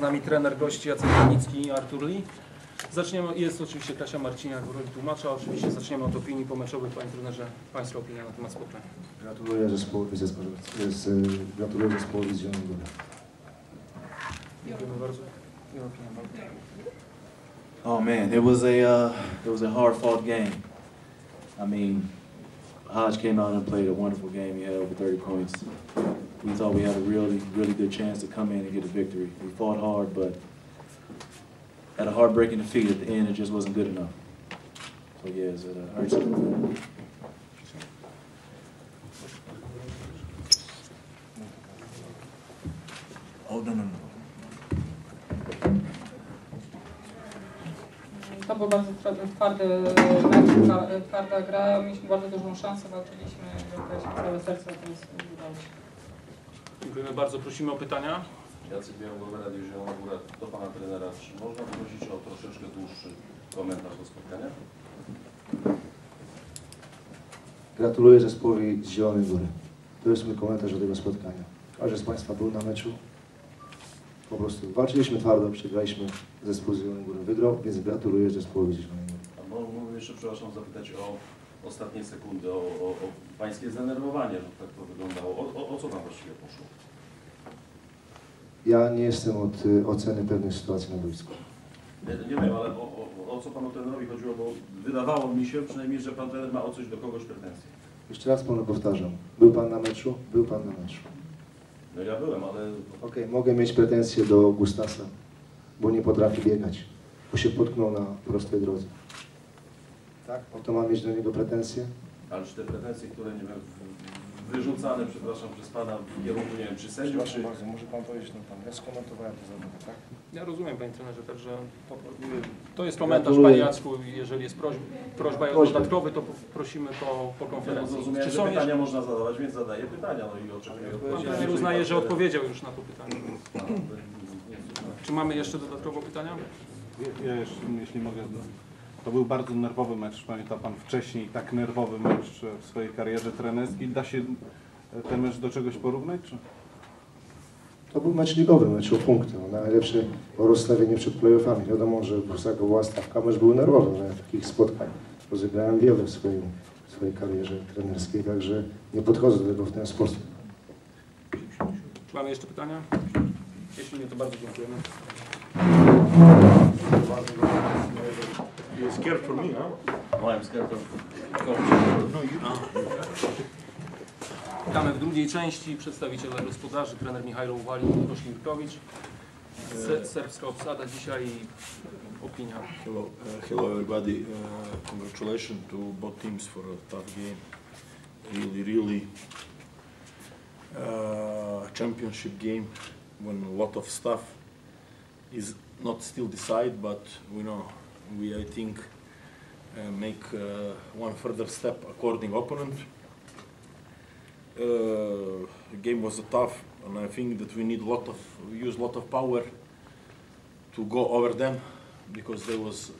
z nami trener gości Jacek Janicki i Artur Lee. Zaczniemy, jest oczywiście Kasia Marciniak w roli tłumacza. Oczywiście zaczniemy od opinii pomeczowych. Panie trenerze, Państwa opinia na temat spotkania. Gratuluję zespołowi, zespołu, z, y, gratuluję zespołowi z Zielonej Góry. Dziękujemy bardzo. Oh man, it was a uh, it was a hard fought game. I mean, Hodge came out and played a wonderful game. He had over 30 points. We thought we had a really, really good chance to come in and get a victory. We fought hard, but had a heartbreaking defeat at the end. It just wasn't good enough. So yeah, it uh, hurts. Był bardzo twardy twardy mecz, twa- twarda gra. Mieliśmy bardzo dużą szansę, walczyliśmy, daliśmy całe serce, jest udało się. Dziękujemy bardzo. Prosimy o pytania. Jacek Białogłowy, Radio Zielona Góra, do Pana trenera. Czy można prosić o troszeczkę dłuższy komentarz do spotkania? Gratuluję zespołowi z Zielonej Góry. To jest mój komentarz do tego spotkania. Każdy z Państwa był na meczu. Po prostu walczyliśmy twardo, przegraliśmy. Zespół z Zielonej Góry wygrał, więc gratuluję zespołowi z Zielonej Góry. A mógłbym jeszcze, przepraszam, zapytać o ostatnie sekundy, o, o, o Pańskie zdenerwowanie, że tak to wyglądało. O, o, co Wam właściwie poszło? Ja nie jestem od y, oceny pewnych sytuacji na boisku. Nie, nie wiem, ale o, o, o co Panu trenerowi chodziło, bo wydawało mi się przynajmniej, że Pan trener ma o coś do kogoś pretensje. Jeszcze raz Panu powtarzam. Był Pan na meczu? Był Pan na meczu. No ja byłem, ale Okej, mogę mieć pretensje do Gustasa, bo nie potrafi biegać, bo się potknął na prostej drodze. Tak? O to mam mieć do niego pretensje? ale czy te pretensje, które nie wiem, wyrzucane, przepraszam, przez Pana w kierunku, nie wiem, czy sędziów, czy... bardzo, może Pan powiedzieć, no Pan, ja skomentowałem to zadanie, tak? Ja rozumiem, Panie trenerze, także to jest komentarz. Panie Jacku. Jeżeli jest prośba, prośba Prośba. dodatkowy, to prosimy po, po konferencji. Zrozumiałem, Czy że są pytania jeszcze... można zadawać, więc zadaję pytania, no i oczekuję Pan Jeżeli uznaje, że odpowiedział już na to pytanie. No, Czy mamy jeszcze dodatkowo pytania? Ja jeszcze, jeśli mogę, to był bardzo nerwowy mecz. Pamięta Pan wcześniej tak nerwowy mecz w swojej karierze trenerskiej. Da się ten mecz do czegoś porównać? Czy? To był mecz ligowy, mecz o punkty, no, najlepsze rozstawienie przed playoffami. Wiadomo, że wysoka była stawka, mecz był nerwowy, ale takich spotkań rozegrałem wiele w swojej, w swojej karierze trenerskiej, także nie podchodzę do tego w ten sposób. Czy mamy jeszcze pytania? Jeśli nie, to bardzo dziękujemy. You're scared for me, huh? No, I'm scared of coach. Witamy w drugiej części. Przedstawiciele gospodarzy, trener Michał Uwali i Kośmirkowicz. Se, serbska obsada dzisiaj opinia. Hello, uh, hello everybody. Uh, congratulations to both teams for a tough game. Really, really uh, championship game when a lot of stuff is not still decided, but we know we I think uh, make uh, one further step according opponent. Uh, the game was tough, and I think that we need a lot of use a lot of power to go over them because there was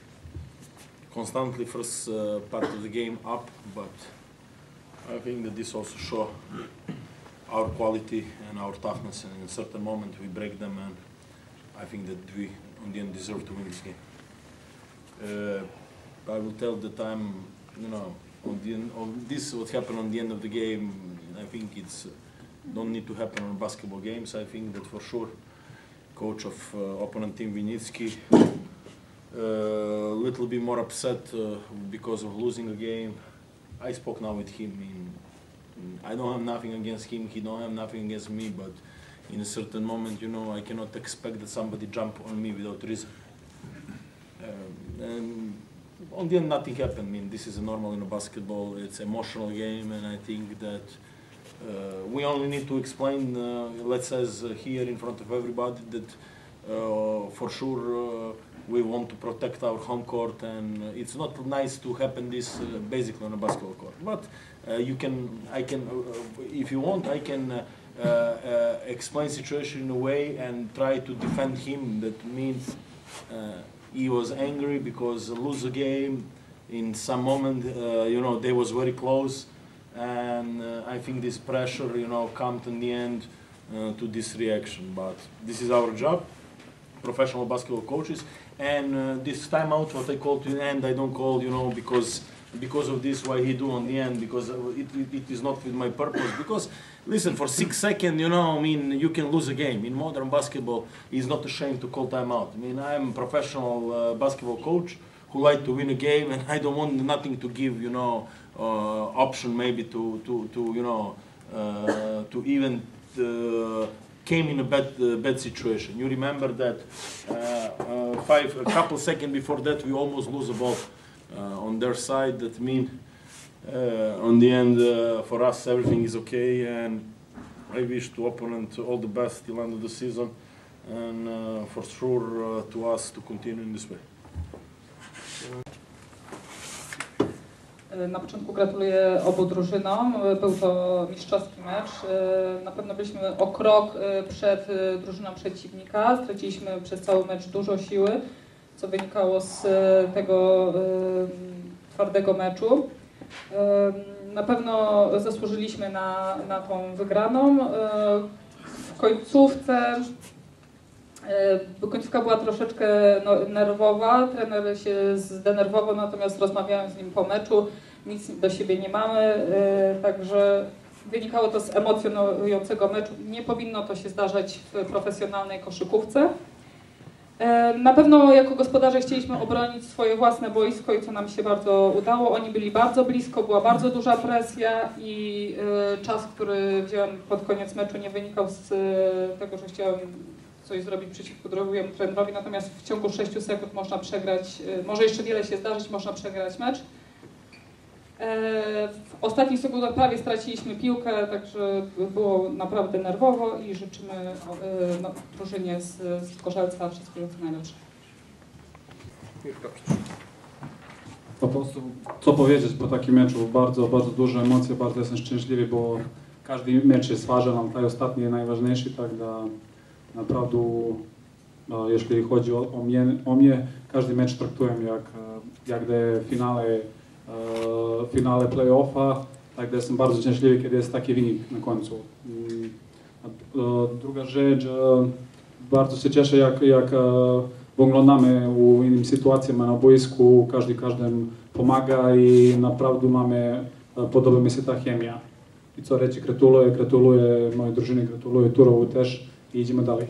constantly first uh, part of the game up, but I think that this also show our quality and our toughness, and in a certain moment we break them, and I think that we on the end deserve to win this game. Uh, I will tell the I'm, you know, on the end of this what happened on the end of the game. I think it's don't need to happen on basketball games. I think that for sure coach of uh, opponent team Vinitsky. A little bit more upset uh, because of losing a game. I spoke now with him. In, in- I don't have nothing against him. He don't have nothing against me. But in a certain moment, you know, I cannot expect that somebody jump on me without reason. Um, and on the end, nothing happened. I mean, this is normal in a basketball. It's emotional game, and I think that uh, we only need to explain, uh, let's say uh, here in front of everybody, that uh, for sure uh, we want to protect our home court, and uh, it's not nice to happen this uh, basically on a basketball court. But uh, you can, I can, uh, if you want, I can. Uh, uh, uh, explain situation in a way and try to defend him. That means uh, he was angry because lose a game in some moment. Uh, you know they was very close, and uh, I think this pressure, you know, comes in the end uh, to this reaction. But this is our job professional basketball coaches. And uh, this timeout, what I call to the end, I don't call, you know, because because of this why he do on the end because it, it, it is not with my purpose because listen for six seconds you know i mean you can lose a game in modern basketball he's not ashamed to call timeout i mean i'm a professional uh, basketball coach who like to win a game and i don't want nothing to give you know option maybe to to, to you know uh, to even uh, came in a bad uh, bad situation. You remember that uh, uh, five a couple seconds before that we almost lose a ball uh, on their side. That mean uh, on the end uh, for us everything is okay. And I wish to opponent all the best till end of the season. And uh, for sure uh, to us to continue in this way. Na początku gratuluję obu drużynom. E, Był to mistrzowski mecz. E, Na pewno byliśmy o krok e, przed e, drużyną przeciwnika. Straciliśmy przez cały mecz dużo siły, co wynikało z e, tego e, twardego meczu. E, Na pewno zasłużyliśmy na, na tą wygraną. E, W końcówce E, Końcówka była troszeczkę no, nerwowa, trener się zdenerwował, natomiast rozmawiałem z nim po meczu, nic do siebie nie mamy, e, także wynikało to z emocjonującego meczu. Nie powinno to się zdarzać w profesjonalnej koszykówce. E, Na pewno jako gospodarze chcieliśmy obronić swoje własne boisko i to nam się bardzo udało. Oni byli bardzo blisko, była bardzo duża presja i czas, który wziąłem pod koniec meczu nie wynikał z tego, że chciałem coś zrobić przeciwko drugiemu trenerowi, natomiast w ciągu 6 sekund można przegrać, e, może jeszcze wiele się zdarzyć, można przegrać mecz. E, W ostatnich sekundach prawie straciliśmy piłkę, także było naprawdę nerwowo i życzymy e, no, drużynie z, z Korzelca wszystkiego co najlepsze. Po prostu co powiedzieć po takim meczu? Bardzo, bardzo duże emocje, bardzo jestem szczęśliwy, bo każdy mecz jest ważny, nam taj ostatni jest najważniejszy, tak da naprawdę, no, jeśli chodzi o, o, mnie, o mnie, każdy mecz traktuję jak, jak gdy finale, e, finale play-offa, tak jestem bardzo szczęśliwy, kiedy jest taki wynik na końcu. A, e, druga rzecz, e, bardzo się cieszę, jak, jak oglądamy u innym sytuacjach na boisku, każdy każdym pomaga i naprawdę mamy, e, podoba mi się ta chemia. I co reći, gratuluję, gratuluję mojej drużynie, gratuluję Turovu też и едем далее.